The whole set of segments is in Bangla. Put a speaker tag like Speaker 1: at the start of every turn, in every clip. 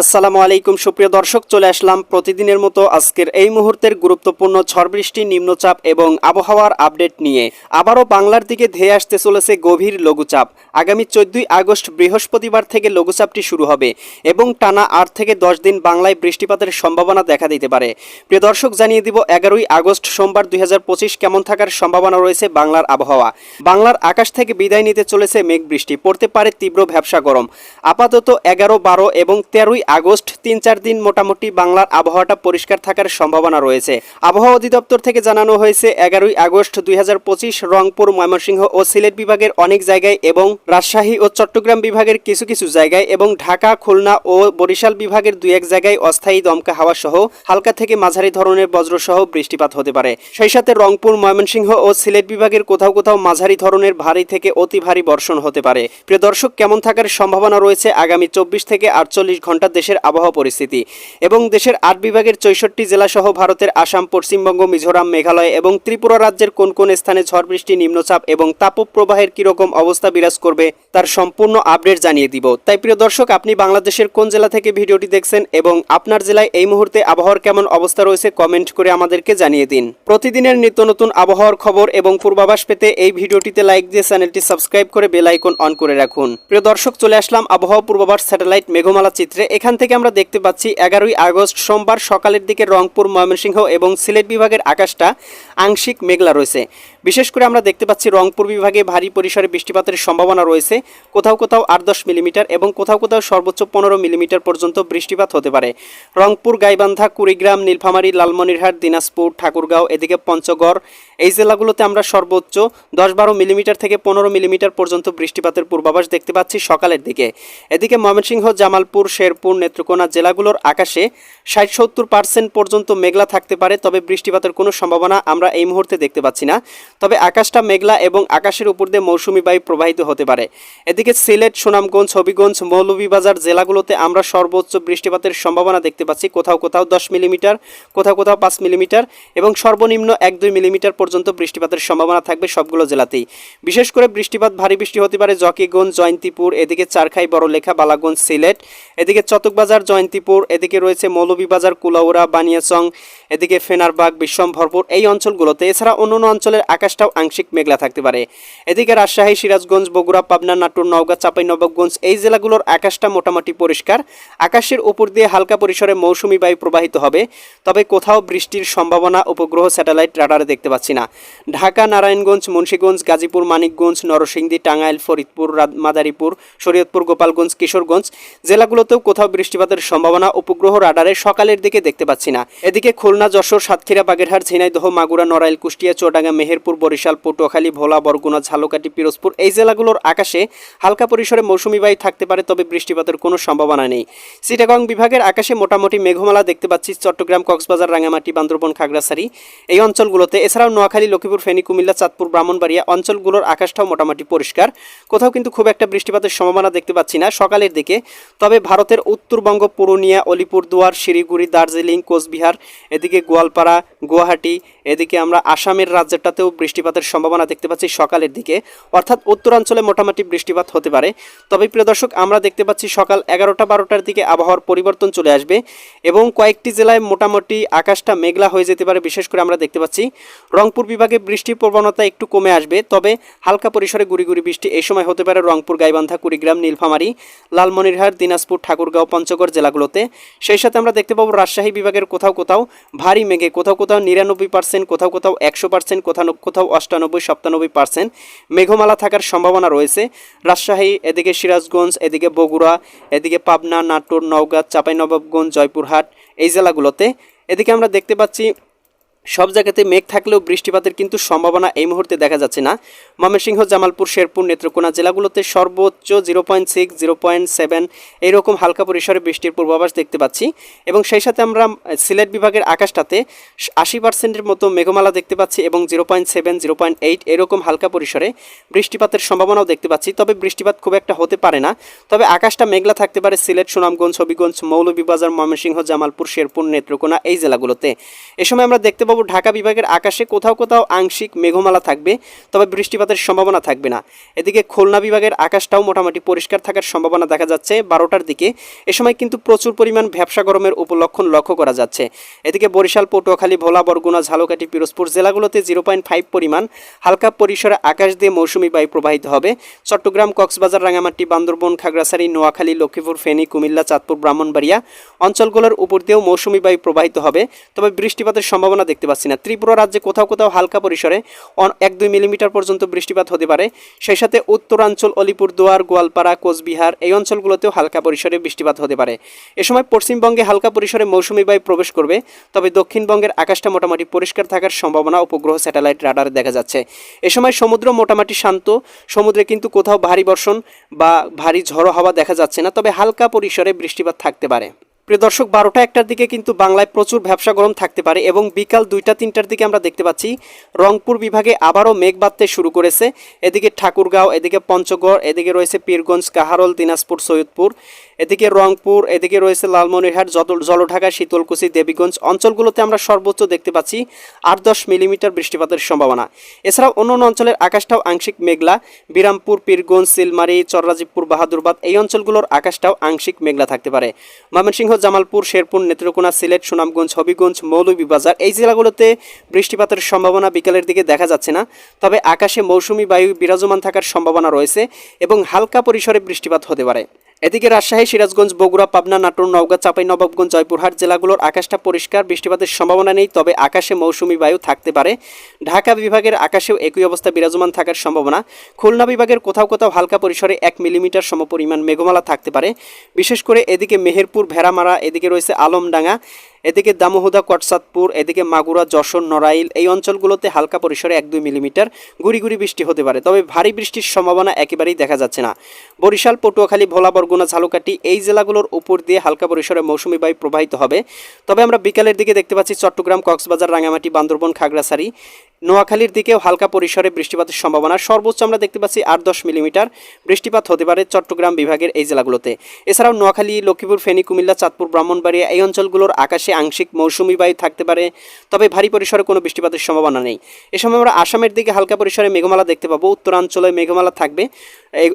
Speaker 1: আসসালামু আলাইকুম, সুপ্রিয় দর্শক, চলে আসলাম প্রতিদিনের মতো আজকের এই মুহূর্তের গুরুত্বপূর্ণ ঝড় বৃষ্টি নিম্নচাপ এবং আবহাওয়ার আপডেট নিয়ে। আবারও বাংলার দিকে ধেয়ে আসতে চলেছে গভীর লঘুচাপ। আগামী চোদ্দই আগস্ট বৃহস্পতিবার থেকে লঘুচাপটি শুরু হবে এবং টানা আট থেকে দশ দিন বাংলায় বৃষ্টিপাতের সম্ভাবনা দেখা দিতে পারে। প্রিয় দর্শক, জানিয়ে দিব, এগারোই আগস্ট সোমবার দুই হাজার পঁচিশ কেমন থাকার সম্ভাবনা রয়েছে বাংলার আবহাওয়া। বাংলার আকাশ থেকে বিদায় নিতে চলেছে মেঘ বৃষ্টি পড়তে পারে তীব্র ভ্যাবসা গরম। আপাতত এগারো, বারো এবং তেরোই আগস্ট তিন চার দিন মোটামুটি বাংলার আবহাওয়াটা পরিষ্কার থাকার সম্ভাবনা রয়েছে। আবহাওয়া অধিদপ্তর থেকে জানানো হয়েছে, এগারোই আগস্ট দুই রংপুর, ময়মনসিংহ ও সিলেট বিভাগের অনেক জায়গায় এবং রাজশাহী ও চট্টগ্রাম বিভাগের কিছু কিছু জায়গায় এবং ঢাকা, খুলনা ও বরিশাল বিভাগের দুই এক জায়গায় অস্থায়ী দমকা হাওয়া সহ হালকা থেকে মাঝারি ধরনের বজ্রসহ বৃষ্টিপাত হতে পারে। সেই সাথে রংপুর, ময়মনসিংহ ও সিলেট বিভাগের কোথাও কোথাও মাঝারি ধরনের ভারী থেকে অতি ভারী বর্ষণ হতে পারে। প্রিয় দর্শক, কেমন থাকার সম্ভাবনা রয়েছে আগামী চব্বিশ থেকে আটচল্লিশ ঘণ্টা দেশের আবহাওয়া পরিস্থিতি। এবং দেশের আট বিভাগের চৌষট্টি জেলা সহ ভারতের আসাম, পশ্চিমবঙ্গ, মিজোরাম, মেঘালয় এবং ত্রিপুরা রাজ্যের কোন কোন স্থানে ঝড় বৃষ্টি, নিম্নচাপ এবং তাপপ্রবাহের কীরকম অবস্থা বিরাজ করবে তার সম্পূর্ণ আপডেট জানিয়ে দিব। তাই প্রিয় দর্শক, আপনি বাংলাদেশের কোন জেলা থেকে ভিডিওটি দেখছেন এবং আপনার জেলায় এই মুহূর্তে আবহাওয়ার কেমন অবস্থা রয়েছে কমেন্ট করে আমাদেরকে জানিয়ে দিন। প্রতিদিনের নিত্য নতুন আবহাওয়ার খবর এবং পূর্বাভাস পেতে এই ভিডিওটিতে লাইক দিয়ে চ্যানেলটি সাবস্ক্রাইব করে বেল আইকন অন করে রাখুন। প্রিয় দর্শক, চলে আসলাম আবহাওয়া পূর্বাভাস স্যাটেলাইট মেঘমালা চিত্রে। এখান থেকে আমরা দেখতে পাচ্ছি এগারোই আগস্ট সোমবার সকালের দিকে রংপুর, ময়মনসিংহ এবং সিলেট বিভাগের আকাশটা আংশিক মেঘলা রয়েছে। বিশেষ করে আমরা দেখতে পাচ্ছি রংপুর বিভাগে ভারী পরিসরে বৃষ্টিপাতের সম্ভাবনা রয়েছে। কোথাও কোথাও আট দশ মিলিমিটার এবং কোথাও কোথাও সর্বোচ্চ পনেরো মিলিমিটার পর্যন্ত বৃষ্টিপাত হতে পারে। রংপুর, গাইবান্ধা, কুড়িগ্রাম, নীলফামারী, লালমনিরহাট, দিনাজপুর, ঠাকুরগাঁও, এদিকে পঞ্চগড়, এই জেলাগুলোতে আমরা সর্বোচ্চ দশ বারো মিলিমিটার থেকে পনেরো মিলিমিটার পর্যন্ত বৃষ্টিপাতের পূর্বাভাস দেখতে পাচ্ছি সকালের দিকে। এদিকে ময়মনসিংহ, জামালপুর, শেরপুর নেত্রকোনা জেলাগুলোর আকাশে ষাট সত্তর পার্সেন্ট পর্যন্ত মেঘলা থাকতে পারে, তবে বৃষ্টিপাতের কোনো সম্ভাবনা আমরা এই মুহূর্তে দেখতে পাচ্ছি না। তবে আকাশটা মেঘলা এবং আকাশের উপর দিয়ে মৌসুমি বায়ু প্রবাহিত হতে পারে। এদিকে সিলেট, সুনামগঞ্জ, হবিগঞ্জ, মৌলভীবাজার জেলাগুলোতে আমরা সর্বোচ্চ বৃষ্টিপাতের সম্ভাবনা দেখতে পাচ্ছি। কোথাও কোথাও দশ মিলিমিটার, কোথাও কোথাও পাঁচ মিলিমিটার এবং সর্বনিম্ন এক দুই মিলিমিটার পর্যন্ত বৃষ্টিপাতের সম্ভাবনা থাকবে সবগুলো জেলাতেই। বিশেষ করে বৃষ্টিপাত ভারী বৃষ্টি হতে পারে জকিগঞ্জ, জয়ন্তীপুর, এদিকে চারখাই, বড়লেখা, বালাগঞ্জ, সিলেট, এদিকে চতকবাজার জয়ন্তীপুর এদিকে রয়েছে মৌলভীবাজার কুলাউরা বানিয়াচং এদিকে ফেনারবাগ বিশ্বম্ভরপুর এই অঞ্চলগুলোতে, এছাড়া অন্যান্য অঞ্চলের আকাশটাও আংশিক মেঘলা থাকতে পারে। এদিকে রাজশাহী, সিরাজগঞ্জ, বগুড়া, পাবনা, নাটোর, নওগাঁ চাঁপাইনবাবগঞ্জ এই জেলাগুলোর আকাশটা মোটামুটি পরিষ্কার। আকাশের উপর দিয়ে হালকা পরিসরে মৌসুমি বায়ু প্রবাহিত হবে, তবে কোথাও বৃষ্টির সম্ভাবনা উপগ্রহ স্যাটেলাইট রাডারে দেখতে পাচ্ছি না। ঢাকা, নারায়ণগঞ্জ, মুন্সীগঞ্জ, গাজীপুর, মানিকগঞ্জ, নরসিংদী, টাঙ্গাইল, ফরিদপুর মাদারীপুর, শরীয়তপুর, গোপালগঞ্জ, কিশোরগঞ্জ জেলাগুলোতেও কোথাও বৃষ্টিপাতের সম্ভাবনা উপগ্রহ রাডারে সকালের দিকে দেখতে পাচ্ছি না। এদিকে খুলনা যশোর, সাতক্ষীরা, বাগেরহাট, ঝিনাইদহ, মাগুরা, নড়াইল, কুষ্টিয়া, চুয়াডাঙ্গা, মেহেরপুর, বরিশাল, পটুয়াখালী, ভোলা, বরগুনা, ঝালকাঠি, পিরোজপুর এই জেলাগুলোর আকাশে হালকা পরিসরে মৌসুমি বায়ু থাকতে পারে, তবে বৃষ্টিপাতের কোনো সম্ভাবনা নেই। চিটাগং বিভাগের আকাশে মোটামুটি মেঘমালা দেখতে পাচ্ছি, চট্টগ্রাম, কক্সবাজার রাঙামাটি বান্দরবন, খাগড়াছড়ি এই অঞ্চলগুলোতে। এছাড়াও নোয়াখালী, লক্ষ্মীপুর, ফেনী, কুমিল্লা, চাঁদপুর, ব্রাহ্মণবাড়িয়া অঞ্চলগুলোর আকাশটাও মোটামুটি পরিষ্কার। কোথাও কিন্তু খুব একটা বৃষ্টিপাতের সম্ভাবনা দেখতে পাচ্ছি না সকালের দিকে। তবে ভারতের উত্তরবঙ্গ, পুরুলিয়া, অলিপুরদুয়ার, শিলিগুড়ি, দার্জিলিং, কোচবিহার এদিকে গোয়ালপাড়া, গুয়াহাটি, এদিকে আমরা আসামের রাজ্যটাতেও বৃষ্টিপাতের সম্ভাবনা দেখতে পাচ্ছি সকালের দিকে। অর্থাৎ উত্তরাঞ্চলে মোটামুটি বৃষ্টিপাত হতে পারে। তবে প্রিয় দর্শক, আমরা দেখতে পাচ্ছি সকাল এগারোটা বারোটার দিকে আবহাওয়ার পরিবর্তন চলে আসবে এবং কয়েকটি জেলায় মোটামুটি আকাশটা মেঘলা হয়ে যেতে পারে। বিশেষ করে আমরা দেখতে পাচ্ছি রংপুর বিভাগে বৃষ্টির প্রবণতা একটু কমে আসবে। তবে হালকা পরিসরে গুড়ি গুড়ি বৃষ্টি এই সময় হতে পারে রংপুর, গাইবান্ধা, কুড়িগ্রাম, নীলফামারী, লালমনিরহাট, দিনাজপুর, ঠাকুরগাঁও, পঞ্চগড় জেলাগুলোতে। সেই সাথে আমরা দেখতে পাবো রাজশাহী বিভাগের কোথাও কোথাও ভারী মেঘে কোথাও কোথাও নিরানব্বই পার্সেন্ট কোথাও কোথাও একশো পার্সেন্ট কোথাও কোথাও অষ্টানব্বই, সপ্তানব্বই পার্সেন্ট মেঘমালা থাকার সম্ভাবনা রয়েছে। রাজশাহী, এদিকে সিরাজগঞ্জ, এদিকে বগুড়া, এদিকে পাবনা, নাটোর, নওগাঁ, চাঁপাইনবাবগঞ্জ, জয়পুরহাট এই জেলাগুলোতে। এদিকে আমরা দেখতে পাচ্ছি সব জায়গাতে মেঘ থাকলেও বৃষ্টিপাতের কিন্তু সম্ভাবনা এই মুহূর্তে দেখা যাচ্ছে না। ময়মনসিংহ, জামালপুর, শেরপুর, নেত্রকোনা জেলাগুলোতে সর্বোচ্চ zero point six, zero point seven এইরকম হালকা পরিসরে বৃষ্টির পূর্বাভাস দেখতে পাচ্ছি এবং সেই সাথে আমরা সিলেট বিভাগের আকাশটাতে আশি পার্সেন্টের মতো মেঘমালা দেখতে পাচ্ছি এবং zero point seven, zero point eight এরকম হালকা পরিসরে বৃষ্টিপাতের সম্ভাবনাও দেখতে পাচ্ছি। তবে বৃষ্টিপাত খুব একটা হতে পারে না। তবে আকাশটা মেঘলা থাকতে পারে সিলেট, সুনামগঞ্জ, হবিগঞ্জ, মৌলভীবাজার, ময়মনসিংহ, জামালপুর, শেরপুর, নেত্রকোনা এই জেলাগুলোতে। এ সময় আমরা দেখতে পাবো পাবো ঢাকা বিভাগের আকাশে কোথাও কোথাও আংশিক মেঘমালা থাকবে, তবে বৃষ্টিপাতের সম্ভাবনা থাকবে না। এদিকে খুলনা বিভাগের আকাশটাও মোটামুটি পরিষ্কার থাকার সম্ভাবনা দেখা যাচ্ছে বারোটার দিকে। এ সময় কিন্তু প্রচুর পরিমাণ ভ্যাবসা গরমের উপলক্ষণ লক্ষ্য করা যাচ্ছে। এদিকে বরিশাল, পটুয়াখালী, ভোলা, বরগুনা, ঝালকাঠি, পিরোজপুর জেলাগুলোতে জিরো পরিমাণ হালকা পরিসরে আকাশ দিয়ে মৌসুমি বায়ু প্রবাহিত হবে। চট্টগ্রাম, কক্সবাজার রাঙামাটি বান্দরবন, খাগড়াছড়ি, নোয়াখালী, লক্ষ্মীপুর, ফেনী, কুমিল্লা, চাঁদপুর, ব্রাহ্মণবাড়িয়া অঞ্চলগুলোর উপর দিয়েও মৌসুমি বায়ু প্রবাহিত হবে, তবে বৃষ্টিপাতের সম্ভাবনা দেখতে পাচ্ছি না। ত্রিপুরা রাজ্যে কোথাও কোথাও হালকা পরিসরে এক দুই মিলিমিটার পর্যন্ত বৃষ্টিপাত হতে পারে। সেই সাথে উত্তরাঞ্চল অলিপুরদুয়ার গোয়ালপাড়া, কোচবিহার এই অঞ্চলগুলোতেও হালকা পরিসরে বৃষ্টিপাত হতে পারে। এ সময় পশ্চিমবঙ্গে হালকা পরিসরে মৌসুমি বায়ু প্রবেশ করবে, তবে দক্ষিণবঙ্গের আকাশটা মোটামুটি পরিষ্কার থাকার সম্ভাবনা উপগ্রহ স্যাটেলাইট রাডারে দেখা যাচ্ছে। এ সময় সমুদ্র মোটামুটি শান্ত, সমুদ্রে কিন্তু কোথাও ভারী বর্ষণ বা ভারী ঝড়ো হাওয়া দেখা যাচ্ছে না, তবে হালকা পরিসরে বৃষ্টিপাত থাকতে পারে। প্রিয় দর্শক, বারোটা একটার দিকে কিন্তু বাংলায় প্রচুর ব্যবসা গরম থাকতে পারে এবং বিকাল দুইটা, তিনটার দিকে আমরা দেখতে পাচ্ছি রংপুর বিভাগে আবারও মেঘ বাঁধতে শুরু করেছে। এদিকে ঠাকুরগাঁও, এদিকে পঞ্চগড়, এদিকে রয়েছে পীরগঞ্জ, কাহারল, দিনাজপুর, সৈয়দপুর। এদিকে রংপুর, এদিকে রয়েছে লালমনিরহাট জল জলঢাকা, শীতলকুচি, দেবীগঞ্জ অঞ্চলগুলোতে আমরা সর্বোচ্চ দেখতে পাচ্ছি আট দশ মিলিমিটার বৃষ্টিপাতের সম্ভাবনা। এছাড়াও অন্য অঞ্চলের আকাশটাও আংশিক মেঘলা। বিরামপুর, পীরগঞ্জ সিলমারি চররাজীবপুর, বাহাদুরবাদ এই অঞ্চলগুলোর আকাশটাও আংশিক মেঘলা থাকতে পারে। ময়মনসিংহ, জামালপুর, শেরপুর, নেত্রকোনা, সিলেট, সুনামগঞ্জ, হবিগঞ্জ, মৌলভীবাজার এই জেলাগুলোতে বৃষ্টিপাতের সম্ভাবনা বিকেলের দিকে দেখা যাচ্ছে না। তবে আকাশে মৌসুমি বায়ু বিরাজমান থাকার সম্ভাবনা রয়েছে এবং হালকা পরিসরে বৃষ্টিপাত হতে পারে। এদিকে রাজশাহী, সিরাজগঞ্জ, বগুড়া, পাবনা, নাটোর, নওগাঁ, চাপাই, নবাবগঞ্জ, জয়পুরহাট জেলাগুলোর আকাশটা পরিষ্কার, বৃষ্টিপাতের সম্ভাবনা নেই, তবে আকাশে মৌসুমি বায়ু থাকতে পারে। ঢাকা বিভাগের আকাশেও একই অবস্থা বিরাজমান থাকার সম্ভাবনা। খুলনা বিভাগের কোথাও কোথাও হালকা পরিসরে এক মিলিমিটার সমপরিমাণ মেঘমালা থাকতে পারে। বিশেষ করে এদিকে মেহেরপুর, ভেড়ামারা, এদিকে রয়েছে আলমডাঙ্গা। এদিকে দামোহদা, কটসাদপুর, এদিকে মাগুরা, যশোর, নড়াইল, এই অঞ্চলগুলোতে হালকা পরিসরে এক দুই মিলিমিটার গুড়ি গুড়ি বৃষ্টি হতে পারে। তবে ভারী বৃষ্টির সম্ভাবনা একেবারেই দেখা যাচ্ছে না। বরিশাল, পটুয়াখালী, ভোলা, বরগুনা ঝালুকাটি এই জেলাগুলোর উপর দিয়ে হালকা পরিসরে মৌসুমি বায়ু প্রবাহিত হবে। তবে আমরা বিকালের দিকে দেখতে পাচ্ছি চট্টগ্রাম, কক্সবাজার রাঙামাটি বান্দরবন, খাগড়াছড়ি নোয়াখালীর দিকেও হালকা পরিসরে বৃষ্টিপাতের সম্ভাবনা। সর্বোচ্চ আমরা দেখতে পাচ্ছি আট দশ মিলিমিটার বৃষ্টিপাত হতে পারে চট্টগ্রাম বিভাগের এই জেলাগুলোতে। এছাড়াও নোয়াখালী, লক্ষ্মীপুর, ফেনী, কুমিল্লা, চাঁদপুর, ব্রাহ্মণবাড়িয়া এই অঞ্চলগুলোর আকাশে আংশিক মৌসুমি বায়ু থাকতে পারে, তবে ভারী পরিসরে কোনো বৃষ্টিপাতের সম্ভাবনা নেই। এ সময় আমরা আসামের দিকে হালকা পরিসরে মেঘমালা দেখতে পাবো। উত্তরাঞ্চলে মেঘমালা থাকবে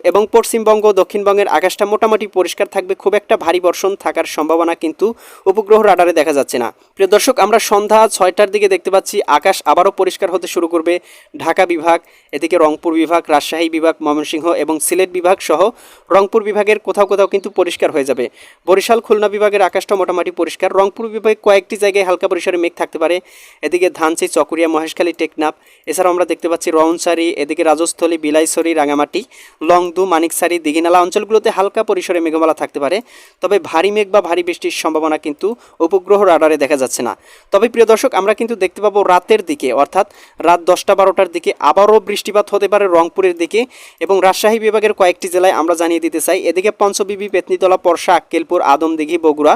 Speaker 1: এবং পশ্চিমবঙ্গ দক্ষিণবঙ্গের আকাশটা মোটামুটি পরিষ্কার থাকবে। খুব একটা ভারী বর্ষণ থাকার সম্ভাবনা কিন্তু উপগ্রহ রাডারে দেখা যাচ্ছে না। প্রিয় দর্শক, আমরা সন্ধ্যা ছয়টার দিকে দেখতে পাচ্ছি, আকাশ আবারও পরিষ্কার হতে শুরু করবে ঢাকা বিভাগ, এদিকে রংপুর বিভাগ, রাজশাহী বিভাগ, ময়মনসিংহ এবং সিলেট বিভাগ সহ রংপুর বিভাগের কোথাও কোথাও কিন্তু পরিষ্কার হয়ে যাবে। বরিশাল, খুলনা বিভাগের আকাশটা মোটামুটি পরিষ্কার। রংপুর বিভাগে কয়েকটি জায়গায় হালকা পরিসরে মেঘ থাকতে পারে। এদিকে ধানচি চকুরিয়া, মহেশখালী, টেকনাফ, এছাড়াও আমরা দেখতে পাচ্ছি রওনসারি, এদিকে রাজস্থলী, বিলাইছড়ি রাঙামাটি লংদু, মানিকসারি, দিঘিনালা অঞ্চলগুলোতে হালকা পরিসরে মেঘমালা থাকতে পারে। তবে ভারী মেঘ বা ভারী বৃষ্টির সম্ভাবনা কিন্তু উপগ্রহ রাডারে দেখা যাচ্ছে না। তবে প্রিয় দর্শক, আমরা কিন্তু দেখতে পাবো রাতের দিকে, অর্থাৎ রাত দশটা বারোটার দিকে আবারও বৃষ্টিপাত হতে পারে রংপুরের দিকে এবং রাজশাহী বিভাগের কয়েকটি জেলায় আমরা জানিয়ে দিতে চাই। এদিকে পঞ্চবিবি, পেতনিতলা, পরশা, আক্কেলপুর, আদমদিঘি, বগুড়া,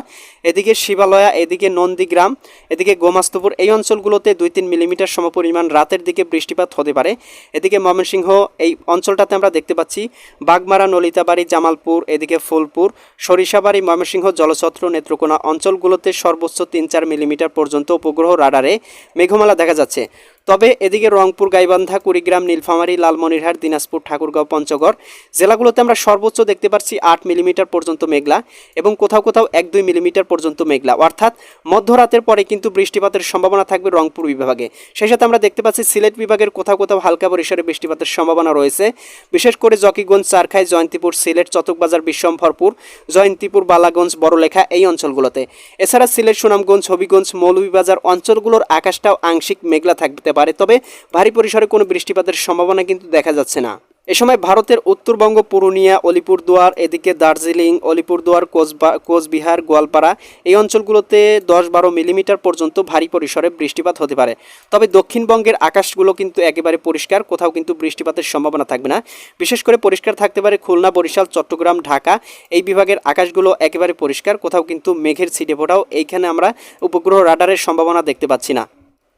Speaker 1: এদিকে শিবালয়া, এদিকে নন্দীগ্রাম, এদিকে গোমাস্তপুর এই অঞ্চলগুলোতে দুই তিন মিলিমিটার সমপরিমাণ রাতের দিকে বৃষ্টিপাত হতে পারে। এদিকে ময়মনসিংহ এই অঞ্চলটাতে আমরা দেখতে পাচ্ছি বাগমারা, নলিতাবাড়ি, জামালপুর, এদিকে ফুলপুর, সরিষাবাড়ি, ময়মনসিংহ, জলছত্র, নেত্রকোনা অঞ্চলগুলোতে সর্বোচ্চ তিন চার মিলিমিটার পর্যন্ত উপগ্রহ রাডারে মেঘমালা দেখা যাচ্ছে। তবে এদিকে রংপুর, গাইবান্ধা, কুড়িগ্রাম, নীলফামারী, লালমনিরহাট, দিনাজপুর, ঠাকুরগাঁও, পঞ্চগড় জেলাগুলোতে আমরা সর্বোচ্চ দেখতে পাচ্ছি আট মিলিমিটার পর্যন্ত মেঘলা এবং কোথাও কোথাও এক দুই মিলিমিটার পর্যন্ত মেঘলা। অর্থাৎ মধ্যরাতের পরে কিন্তু বৃষ্টিপাতের সম্ভাবনা থাকবে রংপুর বিভাগে। সেই সাথে আমরা দেখতে পাচ্ছি সিলেট বিভাগের কোথাও কোথাও হালকা পরিসরে বৃষ্টিপাতের সম্ভাবনা রয়েছে। বিশেষ করে জকিগঞ্জ, চারখাই, জয়ন্তীপুর, সিলেট, চতকবাজার, বিশ্বম্ভরপুর, জয়ন্তীপুর, বালাগঞ্জ, বড়লেখা এই অঞ্চলগুলোতে। এছাড়া সিলেট, সুনামগঞ্জ, হবিগঞ্জ, মৌলভীবাজার অঞ্চলগুলোর আকাশটাও আংশিক মেঘলা থাকতে পারে, তবে ভারী পরিসরে কোনো বৃষ্টিপাতের সম্ভাবনা কিন্তু দেখা যাচ্ছে না। এ সময় ভারতের উত্তরবঙ্গ, পুরুলিয়া, অলিপুরদুয়ার, এদিকে দার্জিলিং, অলিপুরদুয়ার, কোচবা- কোচবিহার, গোয়ালপাড়া এই অঞ্চলগুলোতে দশ বারো মিলিমিটার পর্যন্ত ভারী পরিসরে বৃষ্টিপাত হতে পারে। তবে দক্ষিণবঙ্গের আকাশগুলো কিন্তু একেবারে পরিষ্কার, কোথাও কিন্তু বৃষ্টিপাতের সম্ভাবনা থাকবে না। বিশেষ করে পরিষ্কার থাকতে পারে খুলনা, বরিশাল, চট্টগ্রাম, ঢাকা। এই বিভাগের আকাশগুলো একেবারে পরিষ্কার, কোথাও কিন্তু মেঘের ছিটে ফোটাও এইখানে আমরা উপগ্রহ রাডারের সম্ভাবনা দেখতে পাচ্ছি না।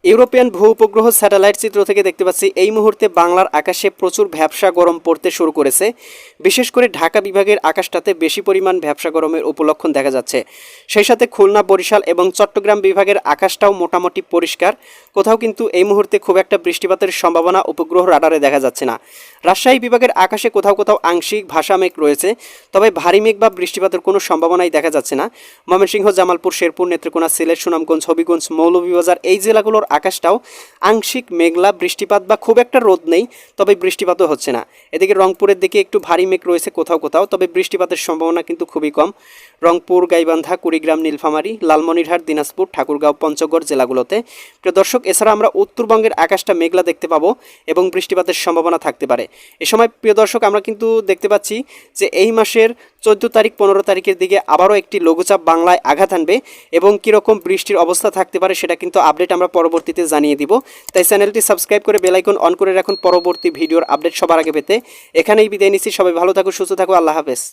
Speaker 1: ইউরোপিয়ান ভূ উপগ্রহ স্যাটেলাইট চিত্র থেকে দেখতে পাচ্ছি, এই মুহূর্তে বাংলার আকাশে প্রচুর ভ্যাবসা গরম পড়তে শুরু করেছে। বিশেষ করে ঢাকা বিভাগের আকাশটাতে বেশি পরিমাণ ভ্যাবসা গরমের উপলক্ষণ দেখা যাচ্ছে। সেই সাথে খুলনা, বরিশাল এবং চট্টগ্রাম বিভাগের আকাশটাও মোটামুটি পরিষ্কার। কোথাও কিন্তু এই মুহূর্তে খুব একটা বৃষ্টিপাতের সম্ভাবনা উপগ্রহ রাডারে দেখা যাচ্ছে না। রাজশাহী বিভাগের আকাশে কোথাও কোথাও আংশিক ভাষা মেঘ রয়েছে, তবে ভারী মেঘ বা বৃষ্টিপাতের কোনো সম্ভাবনাই দেখা যাচ্ছে না। ময়মনসিংহ, জামালপুর, শেরপুর, নেত্রকোনা, সিলেট, সুনামগঞ্জ, হবিগঞ্জ, মৌলভীবাজার এই জেলাগুলোর আকাশটাও আংশিক মেঘলা, বৃষ্টিপাত বা খুব একটা রোদ নেই, তবে বৃষ্টিপাতও হচ্ছে না। এদিকে রংপুরের দিকে একটু ভারী মেঘ রয়েছে কোথাও কোথাও, তবে বৃষ্টিপাতের সম্ভাবনা কিন্তু খুবই কম। রংপুর, গাইবান্ধা, কুড়িগ্রাম, নীলফামারী, লালমনিরহাট, দিনাজপুর, ঠাকুরগাঁও, পঞ্চগড় জেলাগুলোতে। প্রিয় দর্শক, এছাড়া আমরা উত্তরবঙ্গের আকাশটা মেঘলা দেখতে পাবো এবং বৃষ্টিপাতের সম্ভাবনা থাকতে পারে। এ সময়, প্রিয় দর্শক, আমরা কিন্তু দেখতে পাচ্ছি যে এই মাসের চোদ্দ তারিখ, পনেরো তারিখের দিকে আবারও একটি লঘুচাপ বাংলায় আঘাত আনবে এবং কীরকম বৃষ্টির অবস্থা থাকতে পারে সেটা কিন্তু আপডেট আমরা পরবর্তীতে জানিয়ে দিব। তাই চ্যানেলটি সাবস্ক্রাইব করে বেলাইকন অন করে রাখুন পরবর্তী ভিডিওর আপডেট সবার আগে পেতে। এখানেই বিদায় নিচ্ছি, সবাই ভালো থাকুন, সুস্থ থাকুন, আল্লাহ হাফেজ।